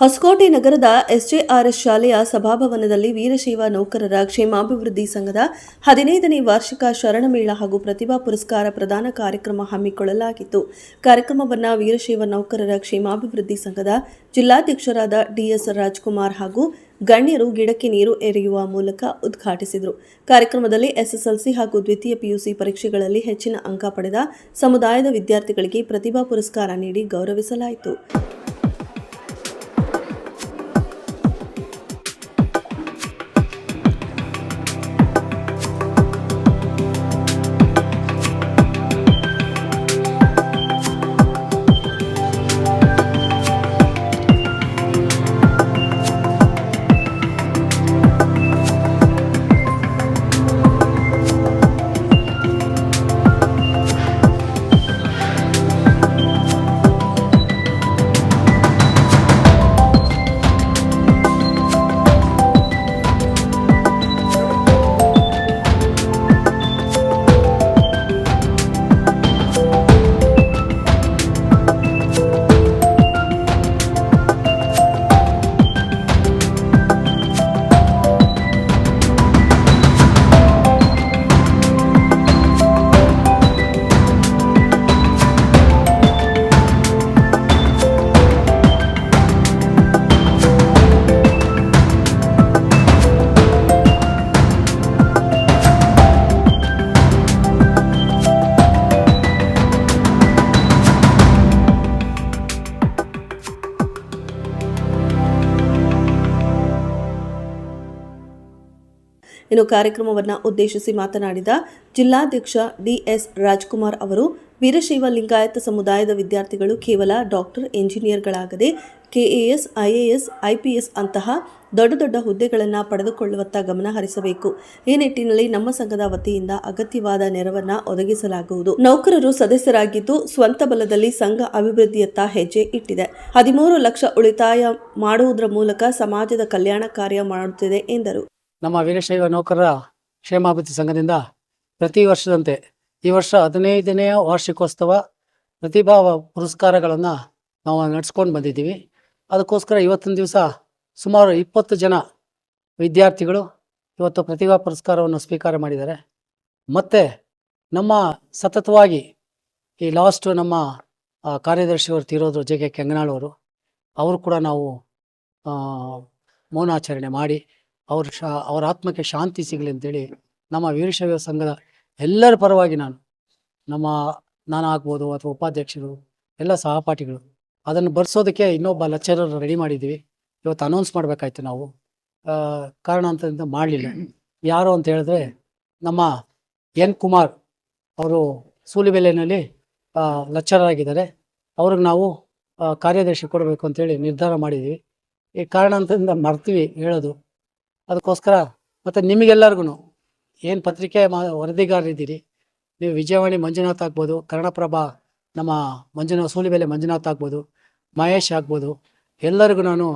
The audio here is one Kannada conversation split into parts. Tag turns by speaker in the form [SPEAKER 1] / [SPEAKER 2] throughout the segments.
[SPEAKER 1] ಹೊಸಕೋಟೆ ನಗರದ ಎಸ್ಜೆಆರ್ಎಸ್ ಶಾಲೆಯ ಸಭಾಭವನದಲ್ಲಿ ವೀರಶೈವ ನೌಕರರ ಕ್ಷೇಮಾಭಿವೃದ್ಧಿ ಸಂಘದ ಹದಿನೈದನೇ ವಾರ್ಷಿಕ ಶರಣಮೇಳ ಹಾಗೂ ಪ್ರತಿಭಾ ಪುರಸ್ಕಾರ ಪ್ರದಾನ ಕಾರ್ಯಕ್ರಮ ಹಮ್ಮಿಕೊಳ್ಳಲಾಗಿತ್ತು. ಕಾರ್ಯಕ್ರಮವನ್ನು ವೀರಶೈವ ನೌಕರರ ಕ್ಷೇಮಾಭಿವೃದ್ಧಿ ಸಂಘದ ಜಿಲ್ಲಾಧ್ಯಕ್ಷರಾದ ಡಿಎಸ್ ರಾಜ್ಕುಮಾರ್ ಹಾಗೂ ಗಣ್ಯರು ಗಿಡಕ್ಕೆ ನೀರು ಎರೆಯುವ ಮೂಲಕ ಉದ್ಘಾಟಿಸಿದರು. ಕಾರ್ಯಕ್ರಮದಲ್ಲಿ ಎಸ್ಎಸ್ಎಲ್ಸಿ ಹಾಗೂ ದ್ವಿತೀಯ ಪಿಯುಸಿ ಪರೀಕ್ಷೆಗಳಲ್ಲಿ ಹೆಚ್ಚಿನ ಅಂಕ ಪಡೆದ ಸಮುದಾಯದ ವಿದ್ಯಾರ್ಥಿಗಳಿಗೆ ಪ್ರತಿಭಾ ಪುರಸ್ಕಾರ ನೀಡಿ ಗೌರವಿಸಲಾಯಿತು. ಇನ್ನು ಕಾರ್ಯಕ್ರಮವನ್ನು ಉದ್ದೇಶಿಸಿ ಮಾತನಾಡಿದ ಜಿಲ್ಲಾಧ್ಯಕ್ಷ ಡಿಎಸ್ ರಾಜ್ಕುಮಾರ್ ಅವರು, ವೀರಶೈವ ಲಿಂಗಾಯತ ಸಮುದಾಯದ ವಿದ್ಯಾರ್ಥಿಗಳು ಕೇವಲ ಡಾಕ್ಟರ್, ಎಂಜಿನಿಯರ್ಗಳಾಗದೆ ಕೆಎಎಸ್, ಐಎಎಸ್, ಐಪಿಎಸ್ ಅಂತಹ ದೊಡ್ಡ ದೊಡ್ಡ ಹುದ್ದೆಗಳನ್ನು ಪಡೆದುಕೊಳ್ಳುವತ್ತ ಗಮನ ಹರಿಸಬೇಕು. ಈ ನಿಟ್ಟಿನಲ್ಲಿ ನಮ್ಮ ಸಂಘದ ವತಿಯಿಂದ ಅಗತ್ಯವಾದ ನೆರವನ್ನ ಒದಗಿಸಲಾಗುವುದು. ನೌಕರರು ಸದಸ್ಯರಾಗಿದ್ದು ಸ್ವಂತ ಬಲದಲ್ಲಿ ಸಂಘ ಅಭಿವೃದ್ಧಿಯತ್ತ ಹೆಜ್ಜೆ ಇಟ್ಟಿದೆ. ಹದಿಮೂರು ಲಕ್ಷ ಉಳಿತಾಯ ಮಾಡುವುದರ ಮೂಲಕ ಸಮಾಜದ ಕಲ್ಯಾಣ ಕಾರ್ಯ ಮಾಡುತ್ತಿದೆ ಎಂದರು.
[SPEAKER 2] ನಮ್ಮ ವೀರಶೈವ ನೌಕರರ ಕ್ಷೇಮಾಭಿವೃದ್ಧಿ ಸಂಘದಿಂದ ಪ್ರತಿ ವರ್ಷದಂತೆ ಈ ವರ್ಷ ಹದಿನೈದನೇ ವಾರ್ಷಿಕೋತ್ಸವ ಪ್ರತಿಭಾ ಪುರಸ್ಕಾರಗಳನ್ನು ನಾವು ನಡೆಸ್ಕೊಂಡು ಬಂದಿದ್ದೀವಿ. ಅದಕ್ಕೋಸ್ಕರ ಇವತ್ತಿನ ದಿವಸ ಸುಮಾರು ಇಪ್ಪತ್ತು ಜನ ವಿದ್ಯಾರ್ಥಿಗಳು ಇವತ್ತು ಪ್ರತಿಭಾ ಪುರಸ್ಕಾರವನ್ನು ಸ್ವೀಕಾರ ಮಾಡಿದ್ದಾರೆ. ಮತ್ತು ನಮ್ಮ ಸತತವಾಗಿ ಈ ಲಾಸ್ಟ್ ನಮ್ಮ ಕಾರ್ಯದರ್ಶಿಯವರು ತೀರೋದ್ರು ಜೆ ಕೆ ಕೆಂಗನಾಳವರು ಅವರು ಕೂಡ ನಾವು ಮೌನಾಚರಣೆ ಮಾಡಿ ಅವ್ರ ಶಾ, ಅವರ ಆತ್ಮಕ್ಕೆ ಶಾಂತಿ ಸಿಗಲಿ ಅಂತೇಳಿ ನಮ್ಮ ವೀರಶೈವ ಸಂಘದ ಎಲ್ಲರ ಪರವಾಗಿ ನಾನು ನಮ್ಮ ನಾನು ಆಗ್ಬೋದು ಅಥವಾ ಉಪಾಧ್ಯಕ್ಷರು, ಎಲ್ಲ ಸಹಪಾಠಿಗಳು ಅದನ್ನು ಬರ್ಸೋದಕ್ಕೆ ಇನ್ನೊಬ್ಬ ಲೆಕ್ಚರರ್ ರೆಡಿ ಮಾಡಿದ್ದೀವಿ. ಇವತ್ತು ಅನೌನ್ಸ್ ಮಾಡಬೇಕಾಯ್ತು ನಾವು. ಕಾರಣ ಕಾರಣಾಂತರದಿಂದ ಮಾಡಲಿಲ್ಲ. ಯಾರು ಅಂತ ಹೇಳಿದ್ರೆ ನಮ್ಮ ಎನ್ ಕುಮಾರ್ ಅವರು ಸೂಲಿಬೆಲೆಯಲ್ಲಿ ಲೆಕ್ಚರರ್ ಆಗಿದ್ದಾರೆ. ಅವ್ರಿಗೆ ನಾವು ಕಾರ್ಯದರ್ಶಿ ಕೊಡಬೇಕು ಅಂತೇಳಿ ನಿರ್ಧಾರ ಮಾಡಿದ್ದೀವಿ. ಈ ಕಾರಣಾಂತರದಿಂದ ಮರ್ತೀವಿ ಹೇಳೋದು. ಅದಕ್ಕೋಸ್ಕರ ಮತ್ತು ನಿಮಗೆಲ್ಲರಿಗೂ ಏನು ಪತ್ರಿಕೆ ಮಾ ವರದಿಗಾರರಿದ್ದೀರಿ, ನೀವು ವಿಜಯವಾಣಿ ಮಂಜುನಾಥ್ ಆಗ್ಬೋದು, ಕನ್ನಡಪ್ರಭ ನಮ್ಮ ಮಂಜುನಾಥ್ ಸೂಲಿಬೆಲೆ ಮಂಜುನಾಥ್ ಆಗ್ಬೋದು, ಮಹೇಶ್ ಆಗ್ಬೋದು, ಎಲ್ಲರಿಗೂ ನಾನು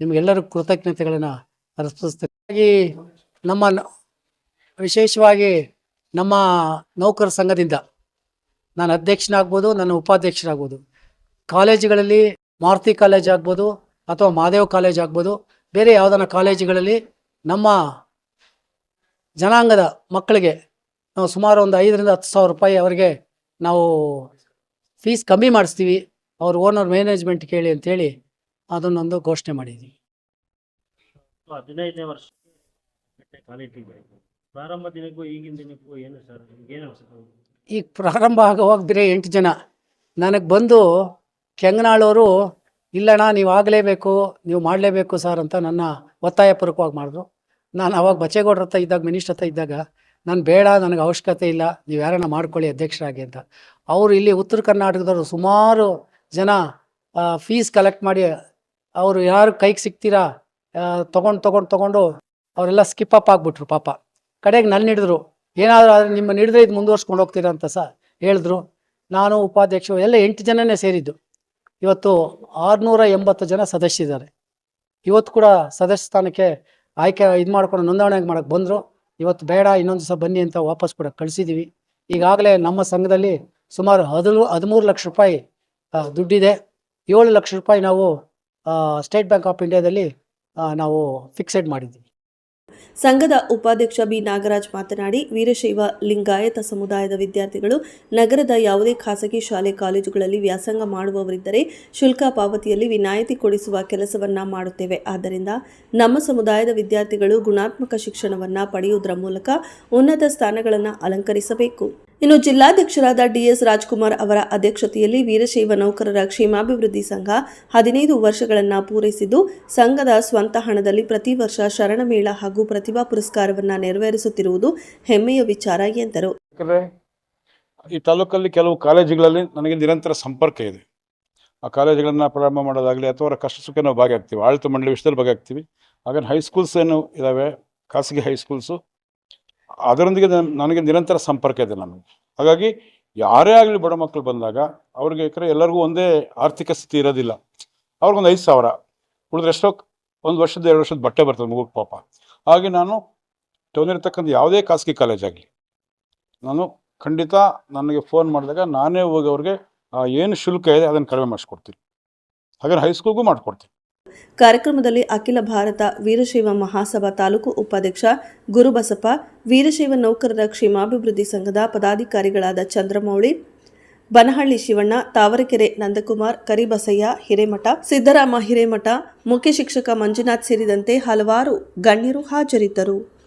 [SPEAKER 2] ನಿಮಗೆಲ್ಲರಿಗೂ ಕೃತಜ್ಞತೆಗಳನ್ನು ಅರ್ಪಿಸ್ತೇನೆ. ಹಾಗಾಗಿ ನಮ್ಮ ವಿಶೇಷವಾಗಿ ನಮ್ಮ ನೌಕರ ಸಂಘದಿಂದ ನಾನು ಅಧ್ಯಕ್ಷನಾಗ್ಬೋದು, ನನ್ನ ಉಪಾಧ್ಯಕ್ಷರಾಗ್ಬೋದು. ಕಾಲೇಜುಗಳಲ್ಲಿ ಮಾರುತಿ ಕಾಲೇಜ್ ಆಗ್ಬೋದು ಅಥವಾ ಮಹಾದೇವ್ ಕಾಲೇಜ್ ಆಗ್ಬೋದು, ಬೇರೆ ಯಾವುದನ್ನ ಕಾಲೇಜುಗಳಲ್ಲಿ ನಮ್ಮ ಜನಾಂಗದ ಮಕ್ಕಳಿಗೆ ನಾವು ಸುಮಾರು ಒಂದು ಐದರಿಂದ ಹತ್ತು ಸಾವಿರ ರೂಪಾಯಿ ಅವರಿಗೆ ನಾವು ಫೀಸ್ ಕಮ್ಮಿ ಮಾಡಿಸ್ತೀವಿ. ಅವ್ರ ಓನರ್ ಮ್ಯಾನೇಜ್ಮೆಂಟ್ ಕೇಳಿ ಅಂತೇಳಿ ಅದನ್ನೊಂದು ಘೋಷಣೆ ಮಾಡಿದ್ವಿ.
[SPEAKER 3] ಹದಿನೈದನೇ ವರ್ಷ ಪ್ರಾರಂಭ ದಿನಕ್ಕೂ ಈಗಿನ ದಿನಕ್ಕೂ ಏನು ಸರ್ ಏನು
[SPEAKER 2] ಈಗ ಪ್ರಾರಂಭ ಆಗುವಾಗ ಬೇರೆ ಎಂಟು ಜನ. ನನಗೆ ಬಂದು ಕೆಂಗನಾಳವರು ಇಲ್ಲಣ್ಣ ನೀವು ಆಗಲೇಬೇಕು ನೀವು ಮಾಡಲೇಬೇಕು ಸರ್ ಅಂತ ನನ್ನ ಒತ್ತಾಯಪೂರ್ವಕವಾಗಿ ಮಾಡಿದ್ರು. ನಾನು ಅವಾಗ ಬಚ್ಚೇಗೌಡ್ರ ಹತ್ರ ಇದ್ದಾಗ, ಮಿನಿಸ್ಟರ್ ಹತ್ರ ಇದ್ದಾಗ, ನಾನು ಬೇಡ, ನನಗೆ ಅವಶ್ಯಕತೆ ಇಲ್ಲ, ನೀವು ಯಾರನ್ನ ಮಾಡ್ಕೊಳ್ಳಿ ಅಧ್ಯಕ್ಷರಾಗಿ ಅಂತ. ಅವರು ಇಲ್ಲಿ ಉತ್ತರ ಕರ್ನಾಟಕದವರು ಸುಮಾರು ಜನ ಫೀಸ್ ಕಲೆಕ್ಟ್ ಮಾಡಿ, ಅವರು ಯಾರು ಕೈಗೆ ಸಿಗ್ತೀರಾ ತೊಗೊಂಡು ತೊಗೊಂಡು ತೊಗೊಂಡು ಅವರೆಲ್ಲ ಸ್ಕಿಪ್ ಅಪ್ ಆಗಿಬಿಟ್ರು ಪಾಪ. ಕಡೆಗೆ ನನ್ನ ಹಿಡಿದ್ರು ಏನಾದರೂ ಆದರೆ ನಿಮ್ಮ ಹಿಡಿದ್ರೆ ಇದು ಮುಂದುವರ್ಸ್ಕೊಂಡು ಹೋಗ್ತೀರಾ ಅಂತ ಸಹ ಹೇಳಿದ್ರು. ನಾನು ಉಪಾಧ್ಯಕ್ಷರು ಎಲ್ಲ ಎಂಟು ಜನನೇ ಸೇರಿದ್ದು. ಇವತ್ತು ಆರುನೂರ ಎಂಬತ್ತು ಜನ ಸದಸ್ಯರಿದ್ದಾರೆ ಇವತ್ತು ಕೂಡ ಸದಸ್ಯ ಸ್ಥಾನಕ್ಕೆ ಆಯ್ಕೆ, ಇದು ಮಾಡ್ಕೊಂಡು ನೋಂದಣಿ ಮಾಡಕ್ಕೆ ಬಂದರು. ಇವತ್ತು ಬೇಡ, ಇನ್ನೊಂದು ದಿವಸ ಬನ್ನಿ ಅಂತ ವಾಪಸ್ ಕೂಡ ಕಳಿಸಿದ್ದೀವಿ ಈಗಾಗಲೇ ನಮ್ಮ ಸಂಘದಲ್ಲಿ ಸುಮಾರು ಹದಿಮೂ ಹದಿಮೂರು ಲಕ್ಷ ರೂಪಾಯಿ ದುಡ್ಡಿದೆ. ಏಳು ಲಕ್ಷ ರೂಪಾಯಿ ನಾವು ಸ್ಟೇಟ್ ಬ್ಯಾಂಕ್ ಆಫ್ ಇಂಡಿಯಾದಲ್ಲಿ ನಾವು ಫಿಕ್ಸೆಡ್ ಮಾಡಿದ್ದೀವಿ
[SPEAKER 1] ಸಂಘದ ಉಪಾಧ್ಯಕ್ಷ ಬಿ ನಾಗರಾಜ್ ಮಾತನಾಡಿ, ವೀರಶೈವ ಲಿಂಗಾಯತ ಸಮುದಾಯದ ವಿದ್ಯಾರ್ಥಿಗಳು ನಗರದ ಯಾವುದೇ ಖಾಸಗಿ ಶಾಲೆ, ಕಾಲೇಜುಗಳಲ್ಲಿ ವ್ಯಾಸಂಗ ಮಾಡುವವರಿದ್ದರೆ ಶುಲ್ಕ ಪಾವತಿಯಲ್ಲಿ ವಿನಾಯಿತಿ ಕೊಡಿಸುವ ಕೆಲಸವನ್ನ ಮಾಡುತ್ತೇವೆ. ಆದ್ದರಿಂದ ನಮ್ಮ ಸಮುದಾಯದ ವಿದ್ಯಾರ್ಥಿಗಳು ಗುಣಾತ್ಮಕ ಶಿಕ್ಷಣವನ್ನ ಪಡೆಯುವುದರ ಮೂಲಕ ಉನ್ನತ ಸ್ಥಾನಗಳನ್ನು ಅಲಂಕರಿಸಬೇಕು. ಇನ್ನು ಜಿಲ್ಲಾಧ್ಯಕ್ಷರಾದ ಡಿಎಸ್ ರಾಜ್ಕುಮಾರ್ ಅವರ ಅಧ್ಯಕ್ಷತೆಯಲ್ಲಿ ವೀರಶೈವ ನೌಕರರ ಕ್ಷೇಮಾಭಿವೃದ್ಧಿ ಸಂಘ ಹದಿನೈದು ವರ್ಷಗಳನ್ನು ಪೂರೈಸಿದ್ದು, ಸಂಘದ ಸ್ವಂತ ಹಣದಲ್ಲಿ ಪ್ರತಿ ವರ್ಷ ಶರಣಮೇಳ ಹಾಗೂ ಪ್ರತಿಭಾ ಪುರಸ್ಕಾರವನ್ನು ನೆರವೇರಿಸುತ್ತಿರುವುದು ಹೆಮ್ಮೆಯ ವಿಚಾರ ಎಂದರು.
[SPEAKER 4] ಈ ತಾಲೂಕಲ್ಲಿ ಕೆಲವು ಕಾಲೇಜುಗಳಲ್ಲಿ ನನಗೆ ನಿರಂತರ ಸಂಪರ್ಕ ಇದೆ. ಆ ಕಾಲೇಜುಗಳನ್ನು ಪ್ರಾರಂಭ ಮಾಡೋದಾಗಲಿ ಅಥವಾ ಅವರ ಕಷ್ಟ ಸುಖ ನಾವು ಭಾಗಿಯಾಗ್ತೀವಿ. ಆಳ್ತು ಮಂಡಳಿ ವಿಷಯದಲ್ಲಿ ಭಾಗಿಯಾಗ್ತೀವಿ. ಹಾಗೆ ಹೈಸ್ಕೂಲ್ಸ್ ಏನು ಇದ್ದಾವೆ ಖಾಸಗಿ ಹೈಸ್ಕೂಲ್ಸು ಅದರೊಂದಿಗೆ ನನಗೆ ನಿರಂತರ ಸಂಪರ್ಕ ಇದೆ ನನಗೆ ಹಾಗಾಗಿ ಯಾರೇ ಆಗಲಿ ಬಡ ಮಕ್ಕಳು ಬಂದಾಗ ಅವ್ರಿಗೆ ಯಾಕಂದರೆ ಎಲ್ಲರಿಗೂ ಒಂದೇ ಆರ್ಥಿಕ ಸ್ಥಿತಿ ಇರೋದಿಲ್ಲ. ಅವ್ರಿಗೊಂದು ಐದು ಸಾವಿರ. ಉಳಿದ್ರೆ ಎಷ್ಟೋ ಒಂದು ವರ್ಷದ, ಎರಡು ವರ್ಷದ ಬಟ್ಟೆ ಬರ್ತದೆ ಮಗುಗೆ ಪಾಪ. ಹಾಗೆ ನಾನು ಟೌನಿರ್ತಕ್ಕಂಥ ಯಾವುದೇ ಖಾಸಗಿ ಕಾಲೇಜ್ ಆಗಲಿ, ನಾನು ಖಂಡಿತ ನನಗೆ ಫೋನ್ ಮಾಡಿದಾಗ ನಾನೇ ಹೋಗಿ ಅವ್ರಿಗೆ ಏನು ಶುಲ್ಕ ಇದೆ ಅದನ್ನು ಕಡಿಮೆ ಮಾಡಿಸ್ಕೊಡ್ತೀನಿ. ಹಾಗೆ ಹೈಸ್ಕೂಲ್ಗೂ ಮಾಡಿಕೊಡ್ತೀನಿ.
[SPEAKER 1] ಕಾರ್ಯಕ್ರಮದಲ್ಲಿ ಅಖಿಲ ಭಾರತ ವೀರಶೈವ ಮಹಾಸಭಾ ತಾಲೂಕು ಉಪಾಧ್ಯಕ್ಷ ಗುರುಬಸಪ್ಪ, ವೀರಶೈವ ನೌಕರರ ಕ್ಷೇಮಾಭಿವೃದ್ಧಿ ಸಂಘದ ಪದಾಧಿಕಾರಿಗಳಾದ ಚಂದ್ರಮೌಳಿ, ಬನಹಳ್ಳಿ ಶಿವಣ್ಣ, ತಾವರೆಕೆರೆ ನಂದಕುಮಾರ್, ಕರಿಬಸಯ್ಯ, ಹಿರೇಮಠ ಸಿದ್ದರಾಮ ಹಿರೇಮಠ, ಮುಖ್ಯ ಶಿಕ್ಷಕ ಮಂಜುನಾಥ್ ಸೇರಿದಂತೆ ಹಲವಾರು ಗಣ್ಯರು ಹಾಜರಿದ್ದರು.